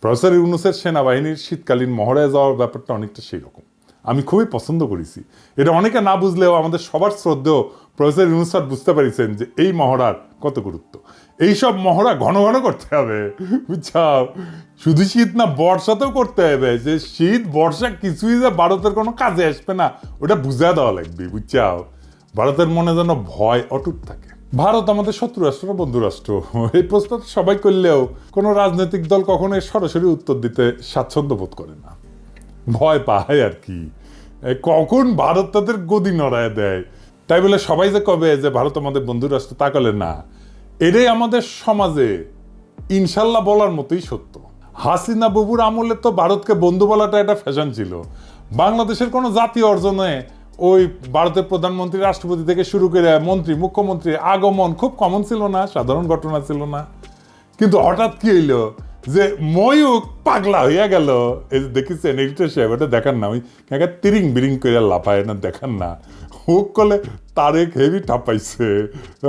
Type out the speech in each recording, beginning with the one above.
Professor ইউনুসের সেনাবাহিনীর শীতকালীন মহড়ায় যাওয়ার ব্যাপারটা অনেকটা সেই রকম। আমি খুবই পছন্দ করেছি। এটা অনেকে না বুঝলেও আমাদের সবার শ্রদ্ধেয় প্রফেসর ইউনুস স্যার বুঝতে পারিছেন যে এই মহড়ার কত গুরুত্ব। এইসব মহড়া ঘন ঘন করতে হবে। বুঝছাও? শুধু শীত না, বর্ষাতেও করতে হবে। যে শীত, বর্ষা কিছুই যে ভারতের কোনো কাজে আসবে না, ওটা বুঝা দেওয়া লাগবে, বুঝছাও? ভারতের মনে যেন ভয় অটুট থাকে। ভারত আমাদের শত্রু রাষ্ট্র বন্ধু রাষ্ট্র? এই প্রশ্ন সবাই করলেও কোনো রাজনৈতিক দল কখনো সরাসরি উত্তর দিতে স্বাচ্ছন্দ্য বোধ করে না। ভয় পায় আর কি। কখন ভারত তাদের গদি নড়ায় দেয়? তাই বলে সবাই যে কবে যে ভারত আমাদের বন্ধু রাষ্ট্র তা কলে না। এটাই আমাদের সমাজে ইনশাল্লাহ বলার মতোই সত্য। হাসিনা বাবুর আমলে তো ভারতকে বন্ধু বলাটা একটা ফ্যাশন ছিল। বাংলাদেশের কোনো জাতীয় অর্জনে ওই ভারতের প্রধানমন্ত্রী, রাষ্ট্রপতি থেকে শুরু করে মন্ত্রী, মুখ্যমন্ত্রী, আগমন খুব কমন ছিল না, সাধারণ ঘটনা ছিল না। কিন্তু হঠাৎ কি হইল যে ময়ূক পাগলা হইয়া গেল। এই যে দেখিছেন এডিটর সাহেব, এটা দেখান না, ওই কাকা তিরিং বিরিং করে লাফায় না দেখান না। হুক করলে তারেক হেভি ঠাপাইছে।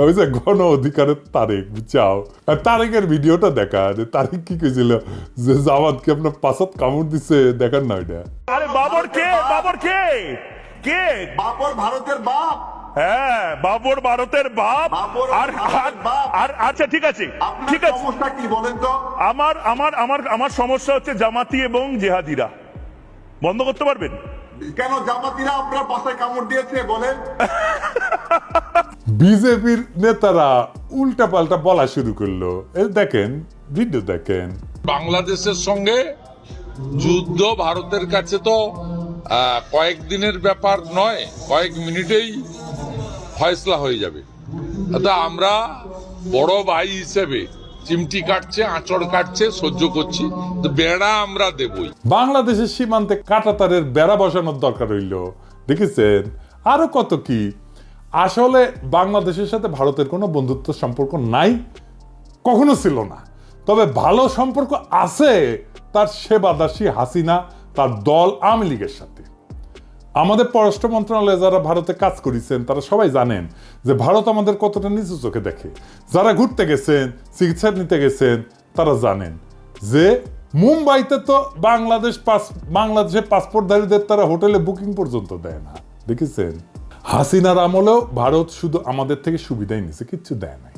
ওই যে গণ অধিকারের তারেক আর তারেকের ভিডিওটা দেখা, যে তারেক কি কইছিল, যে জামাতকে আপনার পাশাত কামড় দিছে, দেখান না ওইটা। আরে বাবর কে বাবর কে কে? বাবর ভারতের বাপ। হ্যাঁ বাবর ভারতের বাপ। আর আর আচ্ছা ঠিক আছে। ঠিক আছে। সমস্যা কি বলেন তো? আমার আমার আমার আমার সমস্যা হচ্ছে জামাতি এবং জেহাদিরা। বন্ধ করতে পারবেন? কেন জামাতিরা আপনার বাসায় কামড় দিয়েছে বলেন? বিজেপির নেতারা উল্টা পাল্টা বলা শুরু করল। এই দেখেন ভিডিও দেখেন। বাংলাদেশের সঙ্গে যুদ্ধ ভারতের কাছে তো কয়েকদিনের ব্যাপার নয়, কয়েক মিনিটেই ফয়সলা হয়ে যাবে। তা আমরা বড় ভাই হিসেবে চিমটি কাটছে, আঁচড় কাটছে, সহ্য করছি বেড়া আমরা দেবই। বাংলাদেশের সীমান্তে কাঁটাতারের বেড়া বসানোর দরকার হইল। দেখেছেন? আরও কত কি? আসলে বাংলাদেশের সাথে ভারতের কোনো বন্ধুত্ব সম্পর্ক নাই? কখনো ছিল না। তবে ভালো সম্পর্ক আছে, তার সেবাদাসী হাসিনা তার দল আওয়ামী লীগের সাথে। আমাদের পররাষ্ট্র মন্ত্রণালয়ে যারা ভারতে কাজ করেছেন, তারা সবাই জানেন যে ভারত আমাদের কতটা নিচু চোখে দেখে। যারা ঘুরতে গেছেন, চিকিৎসা নিতে গেছেন, তারা জানেন যে মুম্বাইতে তো বাংলাদেশ পাস, বাংলাদেশের পাসপোর্টধারীদের তারা হোটেলে বুকিং পর্যন্ত দেয় না। দেখেছেন? হাসিনার আমলেও ভারত শুধু আমাদের থেকে সুবিধাই নিছে, কিচ্ছু দেয় নাই।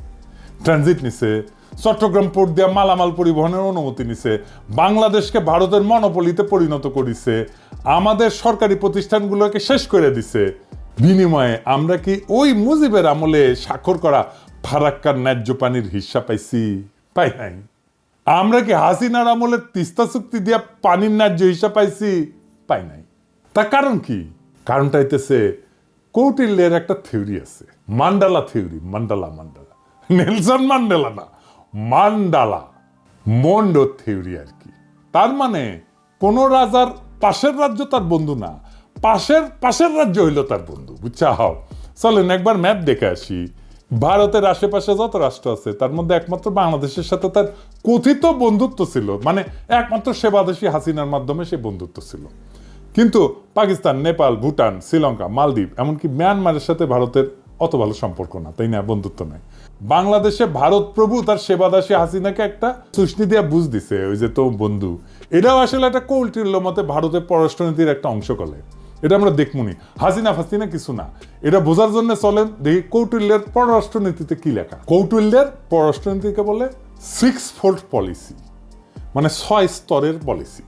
ট্রানজিট নিছে চট্টগ্রাম পোর্ট দিয়া মালামাল পরিবহনের অনুমতি নিছে। বাংলাদেশকে ভারতের মনোপলিতে পরিণত করেছে। আমাদের সরকারি প্রতিষ্ঠানগুলোকে শেষ করে দিছে। বিনিময়ে আমরা কি ওই মুজিবের আমলে স্বাক্ষর করা ফারাক্কার ন্যায্য পানির হিস্সা পাইছি? পাই নাই। আমরা কি হাসিনার আমলে তিস্তা চুক্তি দিয়া পানির ন্যায্য হিসাব পাইছি? পাই নাই। তার কারণ কি? কারণটা হইতেছে, কৌটিল্যের একটা থিওরি আছে। Mandala theory, mandala mandala. Nelson Mandela না। মান্ডালা, মন্ডো থিওরি আর কি। তার মানে কোন রাজার পাশের রাজ্য তার বন্ধু না, পাশের পাশের রাজ্য হইল তার বন্ধু বুঝছা হাও চলেন একবার ম্যাপ দেখে আসি। ভারতের আশেপাশে যত রাষ্ট্র আছে, তার মধ্যে একমাত্র বাংলাদেশের সাথে তার কথিত বন্ধুত্ব ছিল মানে একমাত্র সেবাদেশী হাসিনার মাধ্যমে সে বন্ধুত্ব ছিল। কিন্তু পাকিস্তান, নেপাল, ভুটান, শ্রীলঙ্কা, মালদ্বীপ, এমনকি মিয়ানমারের সাথে ভারতের অত ভালো সম্পর্ক না, তাই না, বন্ধুত্ব নাই। বাংলাদেশে ভারত প্রভু তার সেবাদাসী হাসিনাকে একটা সুষ্টি দিয়া বুঝ দিছে, ওই যে তো বন্ধু। এটাও আসলে একটা কৌটিল্য মতে ভারতের পররাষ্ট্রনীতির একটা অংশ কলে। এটা আমরা দেখমুনি হাসিনা ফাসিনা কিছু না। এটা বোঝার জন্য চলেন দেখি কৌটিল্যের পররাষ্ট্রনীতিতে কি লেখা। কৌটিল্যের পররাষ্ট্রনীতিকে বলে সিক্স ফোল্ড পলিসি মানে ছয় স্তরের পলিসি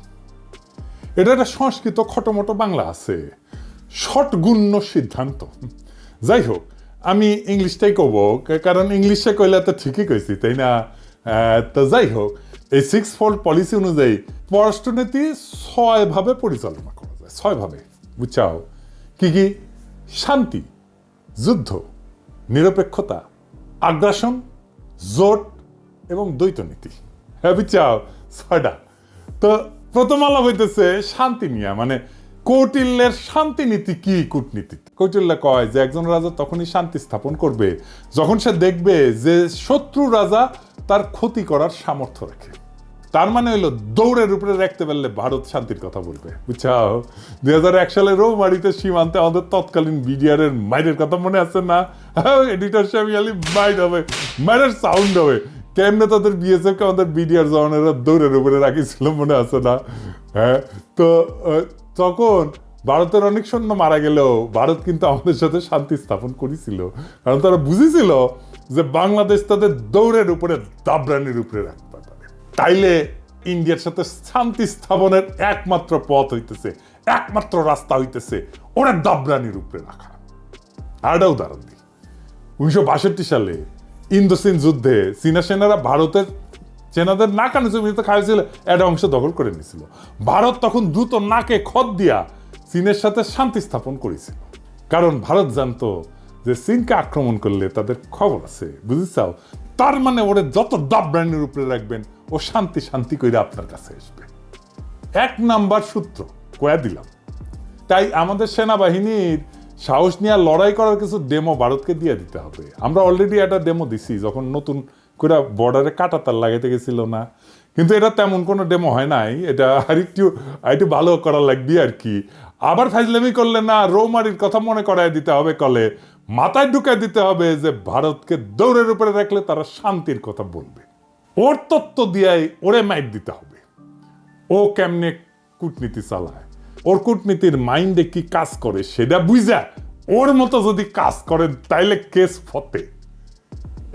এটা একটা সংস্কৃত খটোমটো বাংলা আছে। ষটগুণ্য সিদ্ধান্ত। যাই হোক আমি ইংলিশটাই কব কারণ ইংলিশে কইলে তো ঠিকই কইছি, তাই না? তো যাই হোক, এই সিক্স ফোল্ড পলিসি অনুযায়ী পররাষ্ট্রনীতি ছয় ভাবে পরিচালনা করা যায়, ছয় ভাবে, বুঝছাও? কি কি? শান্তি, যুদ্ধ, নিরপেক্ষতা, আগ্রাসন, জোট এবং দ্বৈত নীতি। হ্যাঁ বুঝছাও? ছয়টা। তো প্রথম আলাপ হইতেছে শান্তি নিয়ে মানে কৌটিল্যের শান্তি নীতি কি কূটনীতি কৌটিল্য কয় যে একজন রাজা তখনই শান্তি স্থাপন করবে, যখন সে দেখবে যে শত্রু রাজা তার ক্ষতি করার সামর্থ্য রাখে। তার মানে হইল দৌড়ের উপরে রাখতে পারলে ভারত শান্তির কথা বলবে। বুঝছাও? দুই হাজার এক সালে রৌমারিতে সীমান্তে আমাদের তৎকালীন বিডিআর এর মাইরের কথা মনে আছে না? এডিটর সাহেব ইয়ালি মাইর হবে, মাইরের সাউন্ড হবে। কেমনে তাদের বিএসএফ কে আমাদের বিডিআর জওয়ানেরা দৌড়ের উপরে রাখিছিল মনে আছে না? হ্যাঁ তো তখন ভারতের অনেক সৈন্য মারা গেলেও ভারত কিন্তু আমাদের সাথে শান্তি স্থাপন করেছিল। কারণ তারা বুঝেছিল যে বাংলাদেশ তাদের দৌড়ের উপরে দাবরানির উপরে রাখতে পারে। তাইলে ইন্ডিয়ার সাথে শান্তি স্থাপনের একমাত্র পথ হইতেছে, একমাত্র রাস্তা হইতেছে ওরা দাবরানির উপরে রাখা। আর একটা উদাহরণ দিই। উনিশশো বাষট্টি সালে ইন্দোসিন যুদ্ধে চীনা সেনারা ভারতের সেনাদের নাকানো জমিতে খাইছিল একটা অংশ দখল করে নিয়েছিল। ভারত তখন দ্রুত নাকে খত দিয়া চীনের সাথে শান্তি স্থাপন করেছিল। কারণ ভারত জানতো যে চীনকে আক্রমণ করলে তাদের খবর আছে বুঝেছাও তার মানে ওরে যত ডাব ব্র্যান্ডের উপরে রাখবেন, ও শান্তি শান্তি করে আপনার কাছে আসবে। এক নাম্বার সূত্র, কয়া দিলাম। তাই আমাদের সেনাবাহিনীর সাহস নিয়ে লড়াই করার কিছু ডেমো ভারতকে দিয়ে দিতে হবে। আমরা অলরেডি একটা ডেমো দিছি, যখন নতুন করে বর্ডারে কাটা তার লাগাইতে গেছিল না। কিন্তু এটা তেমন কোনো ডেমো হয় নাই। এটা আরেকটু আরেকটু ভালো করা লাগবে আর কি। আবার ফাইজলামি করলে না, রৌমারির কথা মনে করায় দিতে হবে কলে। মাথায় ঢুকায় দিতে হবে যে ভারতকে দৌড়ের উপরে রাখলে তারা শান্তির কথা বলবে। ওর তত্ত্ব দিয়াই ওরে মাইট দিতে হবে। ও কেমনে কূটনীতি চালায়? ওর কূটনীতির মাইন্ডে কি কাজ করে সেটা বুঝা, ওর মতো যদি কাজ করেন তাইলে কেস ফতে।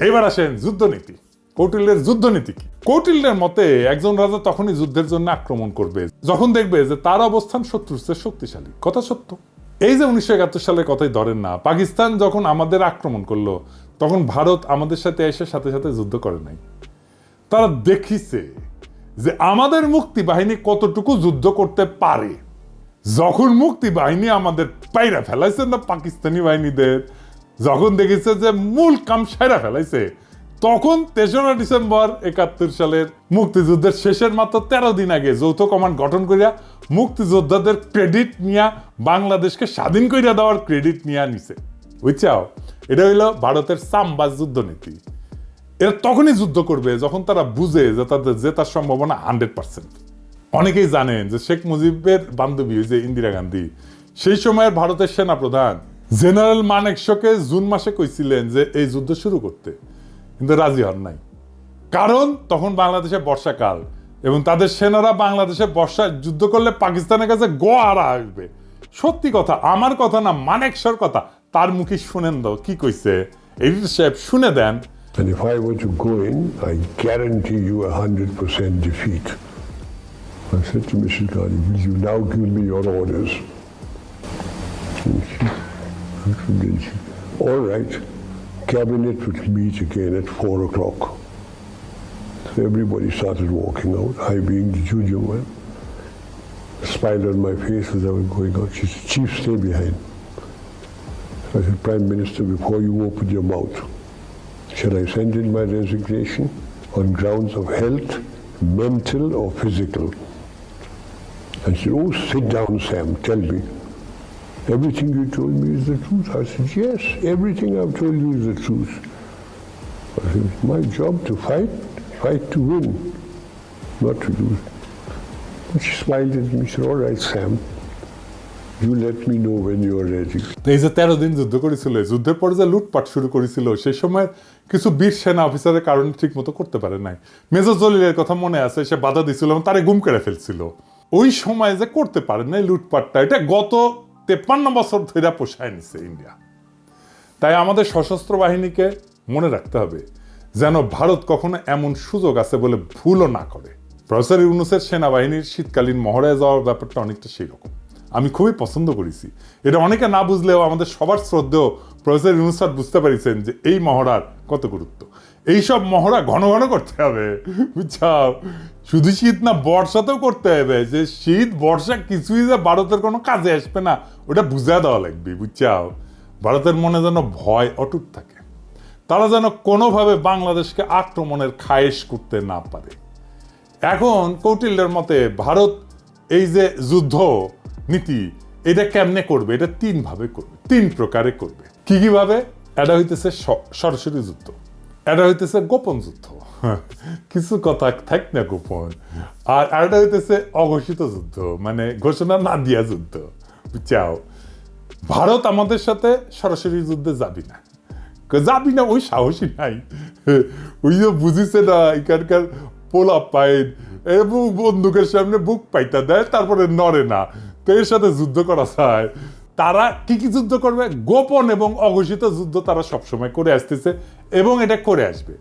এবার আসেন যুদ্ধনীতি। কৌটিল্যের যুদ্ধনীতি কি? কৌটিল্যের মতে একজন রাজা তখনই যুদ্ধের জন্য আক্রমণ করবে, যখন দেখবে যে তার অবস্থান শত্রুর চেয়ে শক্তিশালী। কথা সত্য। এই যে উনিশশো একাত্তর সালের কথাই ধরেন না, পাকিস্তান যখন আমাদের আক্রমণ করল, তখন ভারত আমাদের সাথে এসে সাথে সাথে যুদ্ধ করে নাই। তারা দেখিছে যে আমাদের মুক্তি বাহিনী কতটুকু যুদ্ধ করতে পারে। যখন মুক্তি বাহিনী আমাদের পাইরা ফেলাইছে না পাকিস্তানি বাহিনীদের যখন দেখেছে যে মূল কাম সেরা ফেলাইছে, তখন তেসরা ডিসেম্বর একাত্তর সালের মুক্তিযুদ্ধের শেষের মাত্র তেরো দিন আগে যৌথ কমান্ড গঠন করিয়া মুক্তিযোদ্ধাদের ক্রেডিট নিয়া বাংলাদেশকে স্বাধীন করিয়া দেওয়ার ক্রেডিট নিয়া নিছে। বুঝছাও? এটা হইল ভারতের সাম্বাজ যুদ্ধনীতি। এরা তখনই যুদ্ধ করবে যখন তারা বুঝে যে তাদের জেতার সম্ভাবনা হান্ড্রেড পার্সেন্ট। অনেকেই জানেন যে শেখ মুজিবের বান্ধবী যে ইন্দিরা গান্ধী, সেই সময়ের ভারতের সেনাপ্রধান জেনারেল মানেকশকে জুন মাসে কইছিলেন যে এই যুদ্ধ শুরু করতে কিন্তু রাজি হন নাই কারণ তখন বাংলাদেশে বর্ষাকাল এবং তাদের সেনারা বাংলাদেশে বর্ষা যুদ্ধ করলে পাকিস্তানের কাছে গো গোয়ারা আসবে সত্যি কথা আমার কথা না মানেকশর কথা তার মুখে শুনেন দাও কি কইছে এডিটর সাহেব শুনে দেন And if I were to go in, I guarantee you a 100% defeat. I said to Mrs. Ghani, will you now give me your orders? All right, cabinet would meet again at 4 o'clock. So everybody started walking out, I being the junior one. A smile on my face as I was going out. She said, Chief, stay behind. I said, Prime Minister, before you open your mouth, Shall I send in my resignation on grounds of health, mental or physical? And she said, oh, sit down, Sam, tell me. Everything you told me is the truth. I said, yes, everything I've told you is the truth. I said, it's my job to fight, fight to win, not to lose. And she smiled at me, she said, all right, Sam, you let me know when you are ready. এই যে তেরো দিন যুদ্ধ করেছিল যুদ্ধের পরে যে লুটপাট শুরু করেছিল সেই সময় কিছু বীর সেনা অফিসারের কারণে ঠিক মতো করতে পারে নাই মেজর জলিলের কথা মনে আছে সে বাধা দিছিল এবং তারে গুম করে ফেলছিল ওই সময় যে করতে পারে নাই লুটপাটটা এটা গত তেপ্পান্ন বছর ধরে পোষায় নিছে ইন্ডিয়া। তাই আমাদের সশস্ত্র বাহিনীকে মনে রাখতে হবে যেন ভারত কখনো এমন সুযোগ আছে বলে ভুলও না করে। প্রফেসর ইউনুসের সেনাবাহিনীর শীতকালীন মহড়ায় যাওয়ার ব্যাপারটা অনেকটা সেই রকম আমি খুবই পছন্দ করেছি। এটা অনেকে না বুঝলেও আমাদের সবার শ্রদ্ধেও প্রফেসর ইউনুস বুঝতে পারিছেন যে এই মহড়ার কত গুরুত্ব। এইসব মহড়া ঘন ঘন করতে হবে। বুঝছাও? শুধু শীত না, বর্ষাতেও করতে হবে। যে শীত, বর্ষা কিছুই যে ভারতের কোনো কাজে আসবে না, ওটা বুঝা দেওয়া লাগবে, বুঝছাও? ভারতের মনে যেন ভয় অটুট থাকে। তারা যেন কোনোভাবে বাংলাদেশকে আক্রমণের খায়েশ করতে না পারে। এখন কৌটিল্যের মতে, ভারত এই যে যুদ্ধ নীতি, এটা কেমনে করবে? এটা তিন ভাবে করবে, তিন প্রকারে করবে। কী কি ভাবে? এটা হইতেছে সরাসরি যুদ্ধ। এটা হইতেছে গোপন যুদ্ধ কিছু কথা থাক না গোপন আর হইতেছে অঘোষিত যুদ্ধ মানে ঘোষণা না দিয়া যুদ্ধ বুঝছাও ভারত আমাদের সাথে সরাসরি যুদ্ধে যাবি না যাবি না ওই সাহসী নাই ওই যে বুঝিছে না এখানকার পোলা পাইন এবং বন্দুকের সামনে বুক পাইতা দেয় তারপরে নড়ে না তো এর সাথে যুদ্ধ করা যায় তারা ঠিকই যুদ্ধ করবে গোপন এবং অঘোষিত যুদ্ধ তারা সবসময় করে আসতেছে এবং এটা করে আসবে।